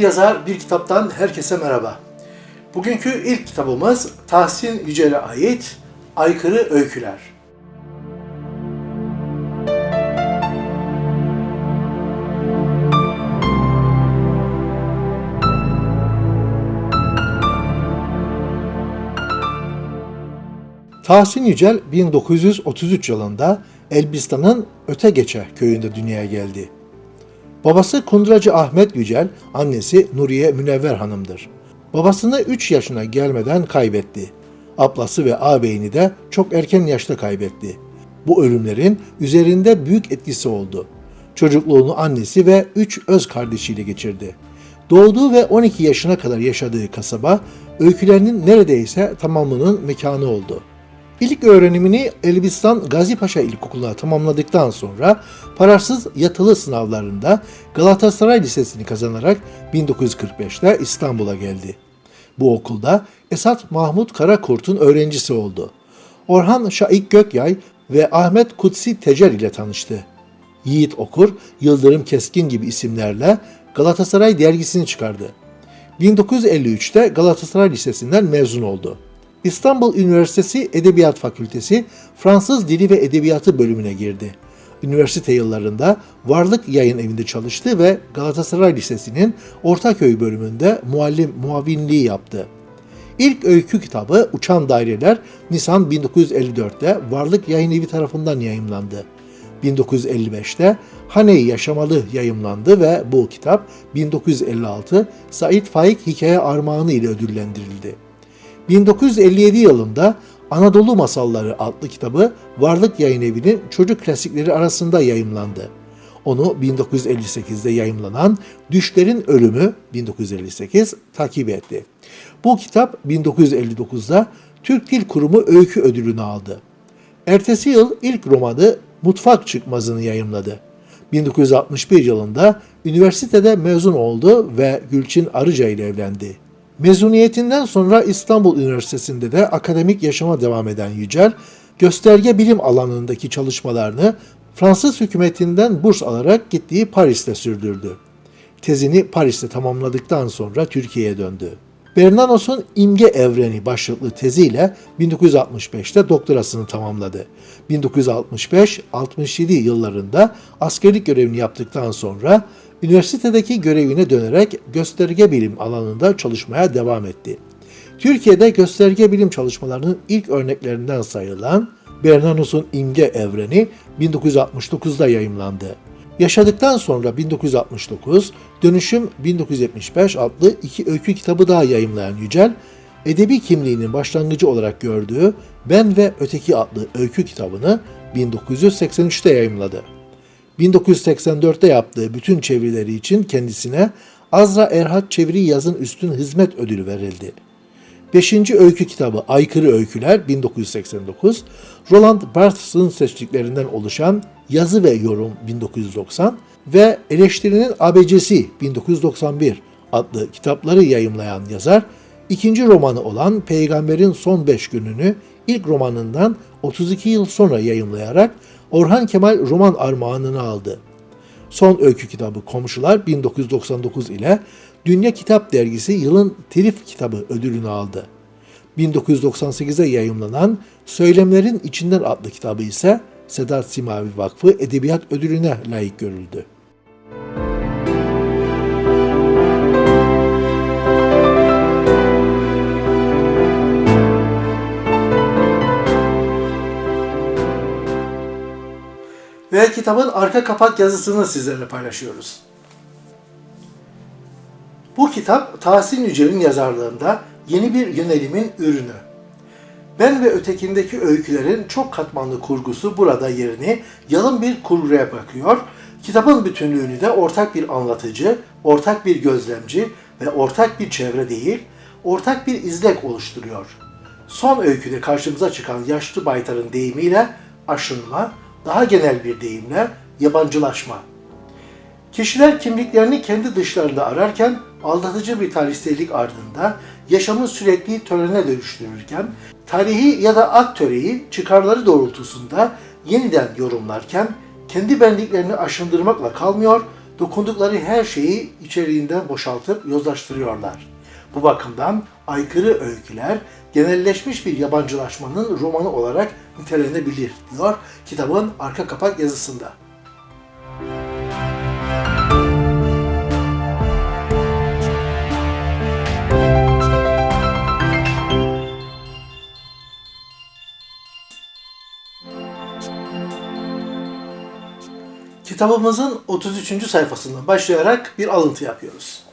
yazar bir kitaptan herkese merhaba. Bugünkü ilk kitabımız Tahsin Yücel'e ait Aykırı Öyküler. Tahsin Yücel 1933 yılında Elbistan'ın Ötegeçe köyünde dünyaya geldi. Babası Kunduracı Ahmet Yücel, annesi Nuriye Münevver Hanım'dır. Babasını 3 yaşına gelmeden kaybetti. Ablası ve ağabeyini de çok erken yaşta kaybetti. Bu ölümlerin üzerinde büyük etkisi oldu. Çocukluğunu annesi ve 3 öz kardeşiyle geçirdi. Doğduğu ve 12 yaşına kadar yaşadığı kasaba, öykülerinin neredeyse tamamının mekanı oldu. İlk öğrenimini Elbistan Gazi Paşa İlkokulu'na tamamladıktan sonra parasız yatılı sınavlarında Galatasaray Lisesi'ni kazanarak 1945'te İstanbul'a geldi. Bu okulda Esat Mahmut Karakurt'un öğrencisi oldu. Orhan Şaik Gökyay ve Ahmet Kutsi Tecer ile tanıştı. Yiğit Okur, Yıldırım Keskin gibi isimlerle Galatasaray dergisini çıkardı. 1953'te Galatasaray Lisesi'nden mezun oldu. İstanbul Üniversitesi Edebiyat Fakültesi Fransız Dili ve Edebiyatı bölümüne girdi. Üniversite yıllarında Varlık Yayın Evi'nde çalıştı ve Galatasaray Lisesi'nin Ortaköy bölümünde muallim muavinliği yaptı. İlk öykü kitabı Uçan Daireler Nisan 1954'te Varlık Yayın Evi tarafından yayımlandı. 1955'te Haney Yaşamalı yayımlandı ve bu kitap 1956 Said Faik Hikaye Armağanı ile ödüllendirildi. 1957 yılında Anadolu Masalları adlı kitabı Varlık Yayın Evi'nin çocuk klasikleri arasında yayımlandı. Onu 1958'de yayımlanan Düşlerin Ölümü 1958 takip etti. Bu kitap 1959'da Türk Dil Kurumu Öykü Ödülünü aldı. Ertesi yıl ilk romanı Mutfak Çıkmazı'nı yayımladı. 1961 yılında üniversitede mezun oldu ve Gülçin Arıca ile evlendi. Mezuniyetinden sonra İstanbul Üniversitesi'nde de akademik yaşama devam eden Yücel, gösterge bilim alanındaki çalışmalarını Fransız hükümetinden burs alarak gittiği Paris'te sürdürdü. Tezini Paris'te tamamladıktan sonra Türkiye'ye döndü. Bernanos'un İmge Evreni başlıklı teziyle 1965'te doktorasını tamamladı. 1965-67 yıllarında askerlik görevini yaptıktan sonra üniversitedeki görevine dönerek gösterge bilim alanında çalışmaya devam etti. Türkiye'de gösterge bilim çalışmalarının ilk örneklerinden sayılan Bernanos'un İmge Evreni 1969'da yayımlandı. Yaşadıktan sonra 1969, Dönüşüm 1975 adlı iki öykü kitabı daha yayımlayan Yücel, edebi kimliğinin başlangıcı olarak gördüğü Ben ve Öteki adlı öykü kitabını 1983'te yayımladı. 1984'te yaptığı bütün çevirileri için kendisine Azra Erhat Çeviri Yazın Üstün Hizmet Ödülü verildi. Beşinci öykü kitabı Aykırı Öyküler 1989, Roland Barthes'ın seçtiklerinden oluşan Yazı ve Yorum 1990 ve Eleştirinin Abecesi 1991 adlı kitapları yayımlayan yazar, ikinci romanı olan Peygamberin Son Beş Gününü ilk romanından 32 yıl sonra yayımlayarak Orhan Kemal roman armağanını aldı. Son öykü kitabı Komşular 1999 ile Dünya Kitap Dergisi yılın telif kitabı ödülünü aldı. 1998'de yayımlanan Söylemlerin İçinden adlı kitabı ise Sedat Simavi Vakfı Edebiyat Ödülüne layık görüldü. Ve kitabın arka kapak yazısını sizlerle paylaşıyoruz. Bu kitap Tahsin Yücel'in yazarlığında yeni bir yönelimin ürünü. Ben ve ötekindeki öykülerin çok katmanlı kurgusu burada yerini yalın bir kurguya bırakıyor. Kitabın bütünlüğünü de ortak bir anlatıcı, ortak bir gözlemci ve ortak bir çevre değil, ortak bir izlek oluşturuyor. Son öyküde karşımıza çıkan yaşlı baytarın deyimiyle aşınma, daha genel bir deyimle yabancılaşma. Kişiler kimliklerini kendi dışlarında ararken aldatıcı bir talihsizlik ardında yaşamı sürekli törene dönüştürürken tarihi ya da ak töreyi çıkarları doğrultusunda yeniden yorumlarken kendi benliklerini aşındırmakla kalmıyor, dokundukları her şeyi içeriğinden boşaltıp yozlaştırıyorlar. Bu bakımdan aykırı öyküler genelleşmiş bir yabancılaşmanın romanı olarak nitelenebilir diyor kitabın arka kapak yazısında. Kitabımızın 33. sayfasından başlayarak bir alıntı yapıyoruz.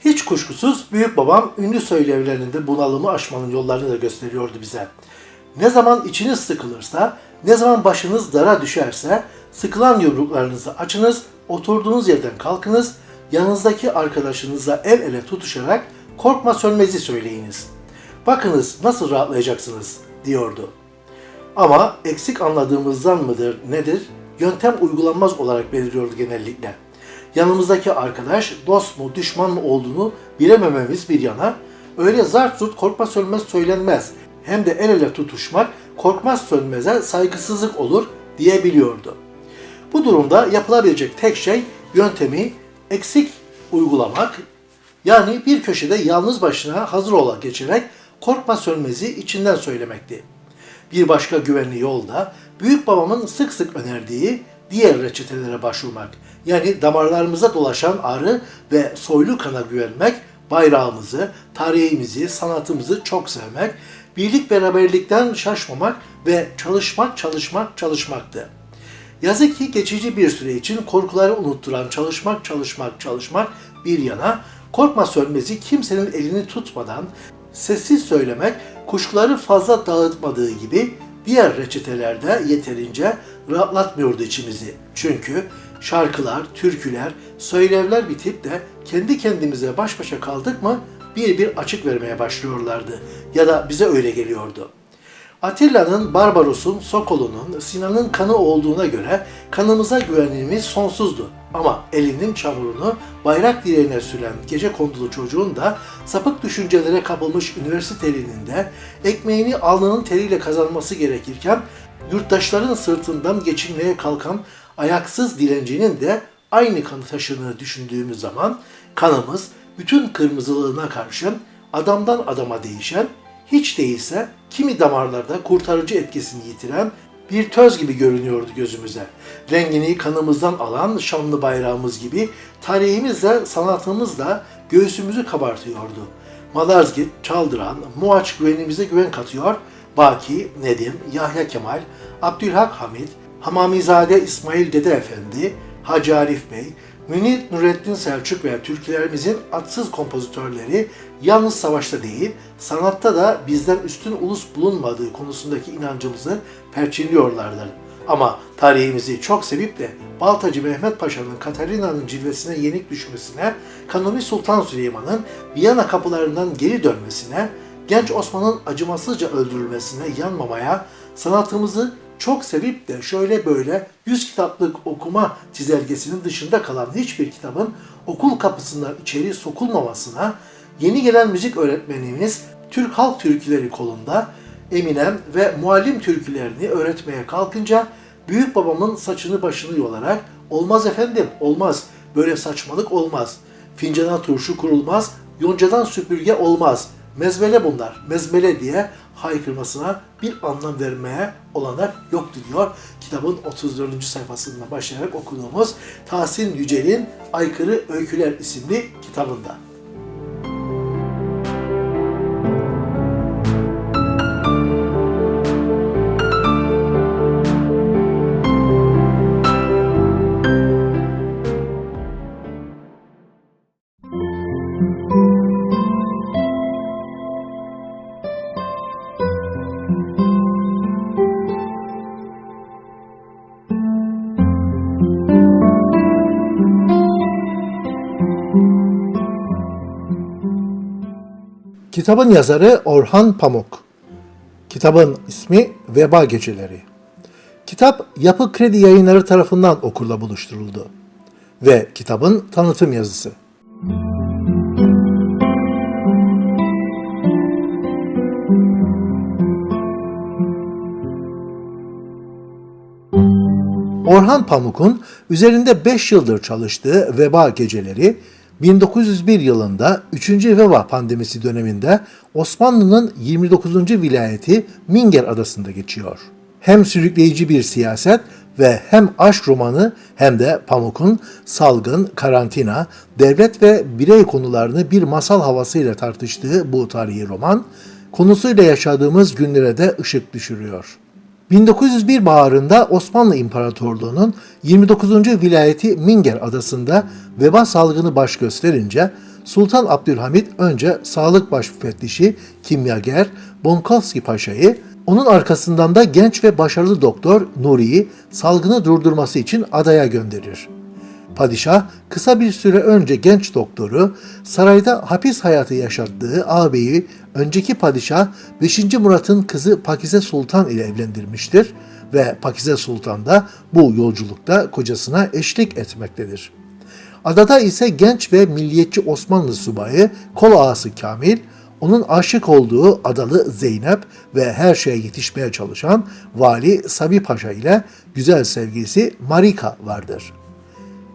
Hiç kuşkusuz büyük babam ünlü söylevlerinde bunalımı aşmanın yollarını da gösteriyordu bize. Ne zaman içiniz sıkılırsa, ne zaman başınız dara düşerse, sıkılan yumruklarınızı açınız, oturduğunuz yerden kalkınız, yanınızdaki arkadaşınızla el ele tutuşarak korkma sönmezi söyleyiniz. Bakınız nasıl rahatlayacaksınız diyordu. Ama eksik anladığımızdan mıdır nedir? Yöntem uygulanmaz olarak beliriyordu genellikle. Yanımızdaki arkadaş dost mu düşman mı olduğunu bilemememiz bir yana öyle zart zurt korkma sönmez söylenmez hem de el ele tutuşmak korkmaz sönmeze saygısızlık olur diyebiliyordu. Bu durumda yapılabilecek tek şey yöntemi eksik uygulamak yani bir köşede yalnız başına hazır ola geçerek korkma sönmezi içinden söylemekti. Bir başka güvenli yol da büyük babamın sık sık önerdiği diğer reçetelere başvurmak. Yani damarlarımıza dolaşan ağrı ve soylu kana güvenmek, bayrağımızı, tarihimizi, sanatımızı çok sevmek, birlik beraberlikten şaşmamak ve çalışmak, çalışmak, çalışmaktı. Yazık ki geçici bir süre için korkuları unutturan çalışmak, çalışmak, çalışmak bir yana, korkma sönmezi kimsenin elini tutmadan sessiz söylemek kuşkuları fazla dağıtmadığı gibi diğer reçetelerde yeterince rahatlatmıyordu içimizi. Çünkü şarkılar, türküler, söylevler bitip de kendi kendimize baş başa kaldık mı bir bir açık vermeye başlıyorlardı. Ya da bize öyle geliyordu. Atilla'nın, Barbaros'un, Sokol'unun, Sinan'ın kanı olduğuna göre kanımıza güvenimiz sonsuzdu. Ama elinin çamurunu bayrak direğine süren gece kondulu çocuğun da sapık düşüncelere kapılmış üniversitelinin de ekmeğini alnının teriyle kazanması gerekirken yurttaşların sırtından geçinmeye kalkan ayaksız dilencinin de aynı kanı taşıdığını düşündüğümüz zaman kanımız bütün kırmızılığına karşın adamdan adama değişen hiç değilse kimi damarlarda kurtarıcı etkisini yitiren bir töz gibi görünüyordu gözümüze. Rengini kanımızdan alan şanlı bayrağımız gibi tarihimizle, sanatımızla göğsümüzü kabartıyordu. Malazgirt, Çaldıran, Muaç güvenimize güven katıyor. Baki, Nedim, Yahya Kemal, Abdülhak Hamid, Hamamizade İsmail Dede Efendi, Hacı Arif Bey, Münir Nurettin Selçuk ve Türklerimizin atsız kompozitörleri yalnız savaşta değil, sanatta da bizden üstün ulus bulunmadığı konusundaki inancımızı perçinliyorlardı. Ama tarihimizi çok sevip de Baltacı Mehmet Paşa'nın Katarina'nın cilvesine yenik düşmesine, Kanuni Sultan Süleyman'ın Viyana kapılarından geri dönmesine, genç Osman'ın acımasızca öldürülmesine yanmamaya, sanatımızı çok sevip de şöyle böyle 100 kitaplık okuma çizelgesinin dışında kalan hiçbir kitabın okul kapısından içeri sokulmamasına, yeni gelen müzik öğretmenimiz Türk halk türküleri kolunda Eminem ve muallim türkülerini öğretmeye kalkınca büyük babamın saçını başını yolarak olmaz efendim olmaz böyle saçmalık olmaz. Fincana turşu kurulmaz, yoncadan süpürge olmaz. Mezmele bunlar, mezmele diye haykırmasına bir anlam vermeye olanak yoktu diyor. Kitabın 34. sayfasından başlayarak okuduğumuz Tahsin Yücel'in Aykırı Öyküler isimli kitabında. Kitabın yazarı Orhan Pamuk. Kitabın ismi Veba Geceleri. Kitap Yapı Kredi Yayınları tarafından okurla buluşturuldu. Ve kitabın tanıtım yazısı. Orhan Pamuk'un üzerinde 5 yıldır çalıştığı Veba Geceleri 1901 yılında 3. veba pandemisi döneminde Osmanlı'nın 29. vilayeti Minger adasında geçiyor. Hem sürükleyici bir siyaset ve hem aşk romanı hem de Pamuk'un salgın, karantina, devlet ve birey konularını bir masal havasıyla tartıştığı bu tarihi roman, konusuyla yaşadığımız günlere de ışık düşürüyor. 1901 baharında Osmanlı İmparatorluğu'nun 29. vilayeti Minger adasında veba salgını baş gösterince Sultan Abdülhamit önce sağlık baş müfettişi kimyager Bonkovski Paşa'yı onun arkasından da genç ve başarılı doktor Nuri'yi salgını durdurması için adaya gönderir. Padişah kısa bir süre önce genç doktoru sarayda hapis hayatı yaşattığı ağabeyi önceki padişah 5. Murat'ın kızı Pakize Sultan ile evlendirmiştir ve Pakize Sultan da bu yolculukta kocasına eşlik etmektedir. Adada ise genç ve milliyetçi Osmanlı subayı kol ağası Kamil, onun aşık olduğu adalı Zeynep ve her şeye yetişmeye çalışan Vali Sabi Paşa ile güzel sevgilisi Marika vardır.''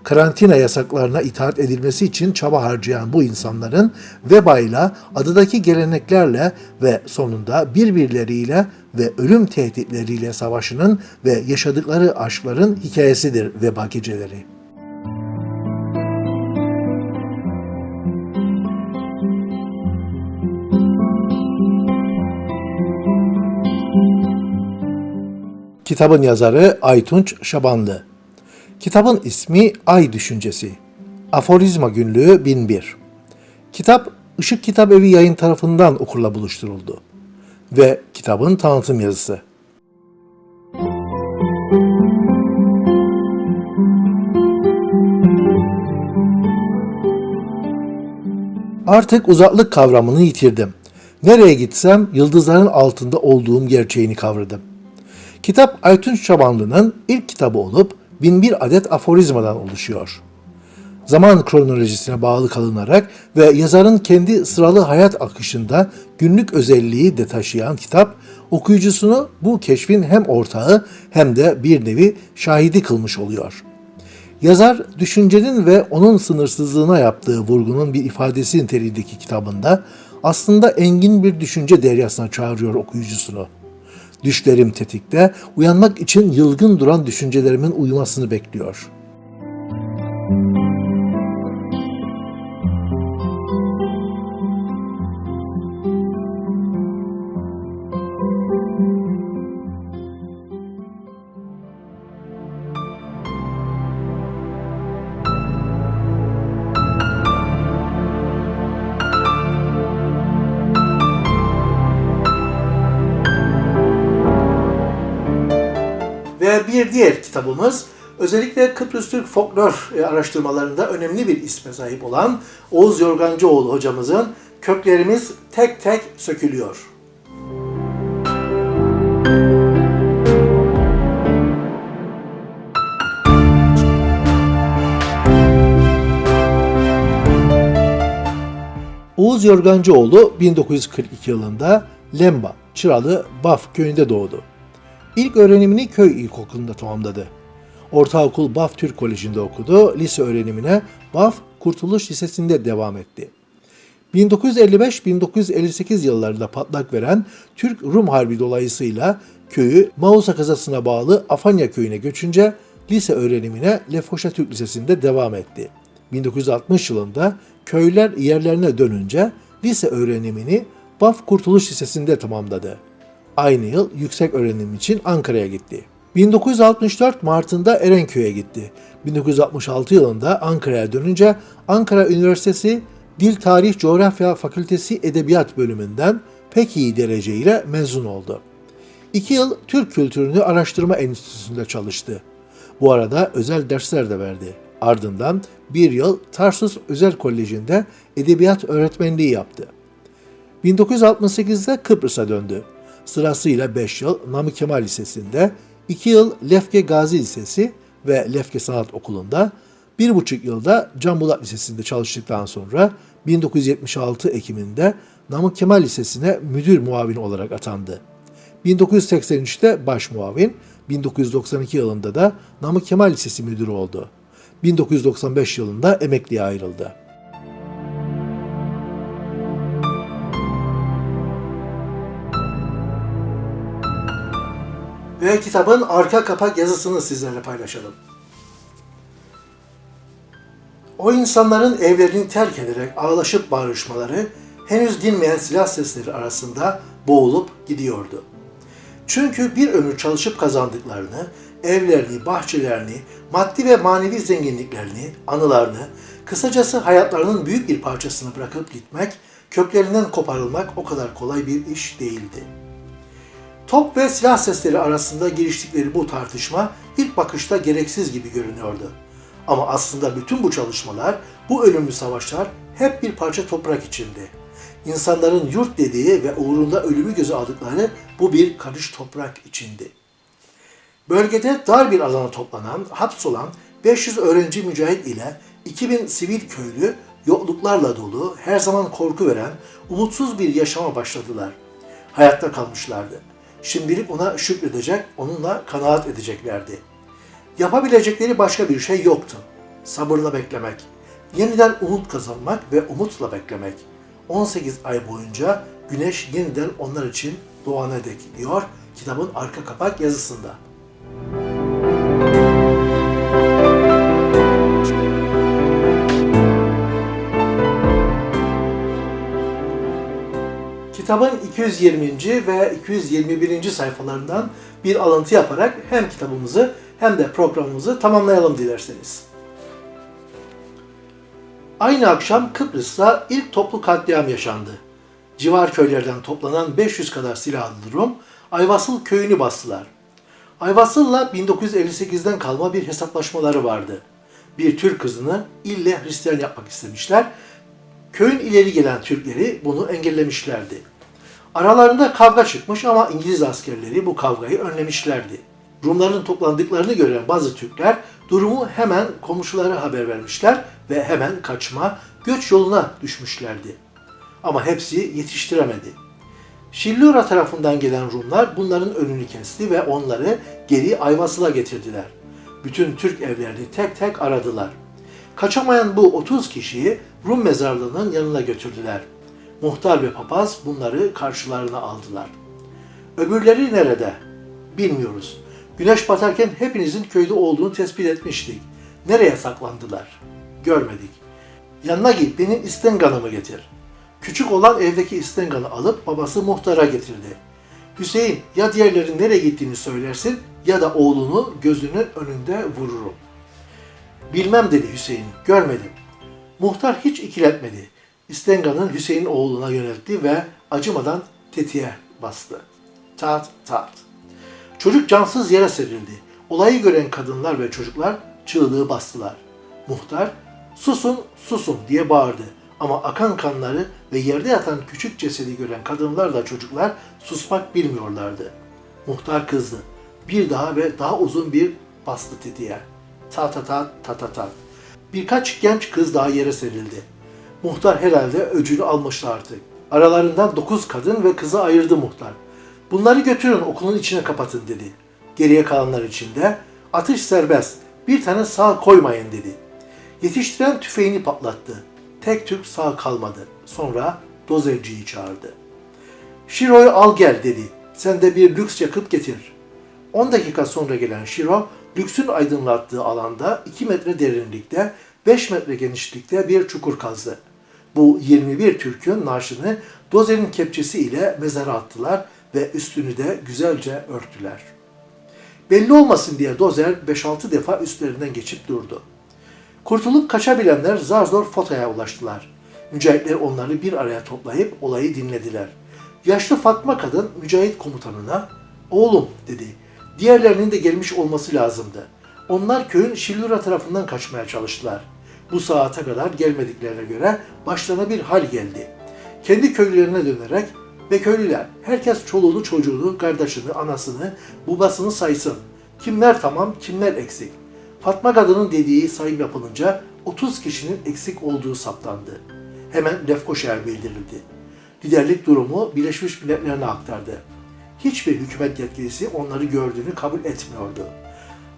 Karantina yasaklarına itaat edilmesi için çaba harcayan bu insanların vebayla, adadaki geleneklerle ve sonunda birbirleriyle ve ölüm tehditleriyle savaşının ve yaşadıkları aşkların hikayesidir veba geceleri. Kitabın yazarı Aytunç Şabanlı. Kitabın ismi Ay Düşüncesi. Aforizma Günlüğü 1001. Kitap Işık Kitap Evi yayın tarafından okurla buluşturuldu. Ve kitabın tanıtım yazısı. Artık uzaklık kavramını yitirdim. Nereye gitsem yıldızların altında olduğum gerçeğini kavradım. Kitap Aytunç Çabanlı'nın ilk kitabı olup 1001 adet aforizmadan oluşuyor. Zaman kronolojisine bağlı kalınarak ve yazarın kendi sıralı hayat akışında günlük özelliği de taşıyan kitap, okuyucusunu bu keşfin hem ortağı hem de bir nevi şahidi kılmış oluyor. Yazar, düşüncenin ve onun sınırsızlığına yaptığı vurgunun bir ifadesi niteliğindeki kitabında aslında engin bir düşünce deryasına çağırıyor okuyucusunu. Düşlerim tetikte, uyanmak için yılgın duran düşüncelerimin uyumasını bekliyor. Bir diğer kitabımız özellikle Kıbrıs Türk folklor e, araştırmalarında önemli bir isme sahip olan Oğuz Yorgancıoğlu hocamızın Köklerimiz Tek Tek Sökülüyor. Oğuz Yorgancıoğlu 1942 yılında Lemba, Çıralı, Baf köyünde doğdu. İlk öğrenimini köy ilkokulunda tamamladı. Ortaokul Baf Türk Koleji'nde okudu, lise öğrenimine Baf Kurtuluş Lisesi'nde devam etti. 1955-1958 yıllarında patlak veren Türk-Rum Harbi dolayısıyla köyü Mausa kazasına bağlı Afanya köyüne göçünce lise öğrenimine Lefkoşa Türk Lisesi'nde devam etti. 1960 yılında köyler yerlerine dönünce lise öğrenimini Baf Kurtuluş Lisesi'nde tamamladı. Aynı yıl yüksek öğrenim için Ankara'ya gitti. 1964 Mart'ında Erenköy'e gitti. 1966 yılında Ankara'ya dönünce Ankara Üniversitesi Dil Tarih Coğrafya Fakültesi Edebiyat bölümünden pek iyi dereceyle mezun oldu. İki yıl Türk Kültürünü Araştırma Enstitüsü'nde çalıştı. Bu arada özel dersler de verdi. Ardından bir yıl Tarsus Özel Koleji'nde edebiyat öğretmenliği yaptı. 1968'de Kıbrıs'a döndü. Sırasıyla 5 yıl Namık Kemal Lisesi'nde, 2 yıl Lefke Gazi Lisesi ve Lefke Sanat Okulu'nda, 1,5 yılda Can Bulat Lisesi'nde çalıştıktan sonra 1976 Ekim'inde Namık Kemal Lisesi'ne müdür muavini olarak atandı. 1983'te baş muavin, 1992 yılında da Namık Kemal Lisesi müdürü oldu. 1995 yılında emekliye ayrıldı. Ve kitabın arka kapak yazısını sizlerle paylaşalım. O insanların evlerini terk ederek ağlaşıp bağırışmaları henüz dinmeyen silah sesleri arasında boğulup gidiyordu. Çünkü bir ömür çalışıp kazandıklarını, evlerini, bahçelerini, maddi ve manevi zenginliklerini, anılarını, kısacası hayatlarının büyük bir parçasını bırakıp gitmek, köklerinden koparılmak o kadar kolay bir iş değildi. Top ve silah sesleri arasında giriştikleri bu tartışma ilk bakışta gereksiz gibi görünüyordu. Ama aslında bütün bu çalışmalar, bu ölümlü savaşlar hep bir parça toprak içindi. İnsanların yurt dediği ve uğrunda ölümü göze aldıkları bu bir karış toprak içindi. Bölgede dar bir alana toplanan, hapsolan 500 öğrenci mücahit ile 2000 sivil köylü yokluklarla dolu, her zaman korku veren, umutsuz bir yaşama başladılar. Hayatta kalmışlardı. Şimdilik ona şükredecek, onunla kanaat edeceklerdi. Yapabilecekleri başka bir şey yoktu. Sabırla beklemek, yeniden umut kazanmak ve umutla beklemek. 18 ay boyunca güneş yeniden onlar için doğana dek diyor kitabın arka kapak yazısında. Kitabın 220. ve 221. sayfalarından bir alıntı yaparak hem kitabımızı hem de programımızı tamamlayalım dilerseniz. Aynı akşam Kıbrıs'ta ilk toplu katliam yaşandı. Civar köylerden toplanan 500 kadar silahlı Rum Ayvasıl köyünü bastılar. Ayvasıl'la 1958'den kalma bir hesaplaşmaları vardı. Bir Türk kızını ille Hristiyan yapmak istemişler. Köyün ileri gelen Türkleri bunu engellemişlerdi. Aralarında kavga çıkmış ama İngiliz askerleri bu kavgayı önlemişlerdi. Rumların toplandıklarını gören bazı Türkler durumu hemen komşulara haber vermişler ve hemen kaçma, göç yoluna düşmüşlerdi. Ama hepsi yetiştiremedi. Şillura tarafından gelen Rumlar bunların önünü kesti ve onları geri Ayvasıl'a getirdiler. Bütün Türk evlerini tek tek aradılar. Kaçamayan bu 30 kişiyi Rum mezarlığının yanına götürdüler. Muhtar ve papaz bunları karşılarına aldılar. Öbürleri nerede? Bilmiyoruz. Güneş batarken hepinizin köyde olduğunu tespit etmiştik. Nereye saklandılar? Görmedik. Yanına git benim istenganımı getir. Küçük olan evdeki istenganı alıp babası muhtara getirdi. Hüseyin ya diğerlerin nereye gittiğini söylersin ya da oğlunu gözünün önünde vururum. Bilmem dedi Hüseyin, görmedim. Muhtar hiç ikiletmedi. İstengan'ın Hüseyin oğluna yöneltti ve acımadan tetiğe bastı. Tat tat. Çocuk cansız yere serildi. Olayı gören kadınlar ve çocuklar çığlığı bastılar. Muhtar, susun, susun diye bağırdı. Ama akan kanları ve yerde yatan küçük cesedi gören kadınlar da çocuklar susmak bilmiyorlardı. Muhtar kızdı. Bir daha ve daha uzun bir bastı tetiğe. Ta ta ta ta ta ta. Birkaç genç kız daha yere serildi. Muhtar herhalde öcünü almıştı artık. Aralarından dokuz kadın ve kızı ayırdı muhtar. Bunları götürün okulun içine kapatın dedi. Geriye kalanlar için de atış serbest, bir tane sağ koymayın dedi. Yetiştiren tüfeğini patlattı. Tek Türk sağ kalmadı. Sonra dozerciyi çağırdı. Şiro'yu al gel dedi. Sen de bir lüks yakıp getir. 10 dakika sonra gelen Şiro, lüksün aydınlattığı alanda 2 metre derinlikte, 5 metre genişlikte bir çukur kazdı. Bu 21 Türk'ün naaşını dozerin kepçesi ile mezara attılar ve üstünü de güzelce örttüler. Belli olmasın diye dozer 5-6 defa üstlerinden geçip durdu. Kurtulup kaçabilenler zar zor fotoya ulaştılar. Mücahitler onları bir araya toplayıp olayı dinlediler. Yaşlı Fatma kadın mücahit komutanına "Oğlum" dedi. Diğerlerinin de gelmiş olması lazımdı. Onlar köyün Şillura tarafından kaçmaya çalıştılar. Bu saate kadar gelmediklerine göre başlarına bir hal geldi. Kendi köylerine dönerek ve köylüler herkes çoluğunu çocuğunu, kardeşini, anasını, babasını saysın. Kimler tamam, kimler eksik. Fatma kadının dediği sayım yapılınca 30 kişinin eksik olduğu saptandı. Hemen Lefkoşer bildirildi. Liderlik durumu Birleşmiş Milletler'e aktardı. hiçbir hükümet yetkilisi onları gördüğünü kabul etmiyordu.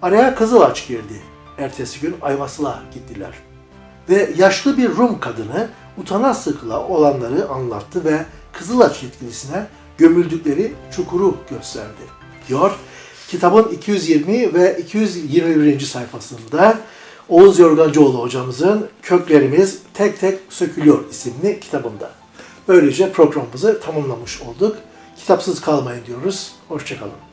Araya Kızılaç girdi. Ertesi gün Ayvasıl'a gittiler. Ve yaşlı bir Rum kadını utana sıkla olanları anlattı ve Kızılaç yetkilisine gömüldükleri çukuru gösterdi. Diyor kitabın 220 ve 221. sayfasında Oğuz Yorgancıoğlu hocamızın Köklerimiz Tek Tek Sökülüyor isimli kitabında. Böylece programımızı tamamlamış olduk. Kitapsız kalmayın diyoruz. Hoşçakalın.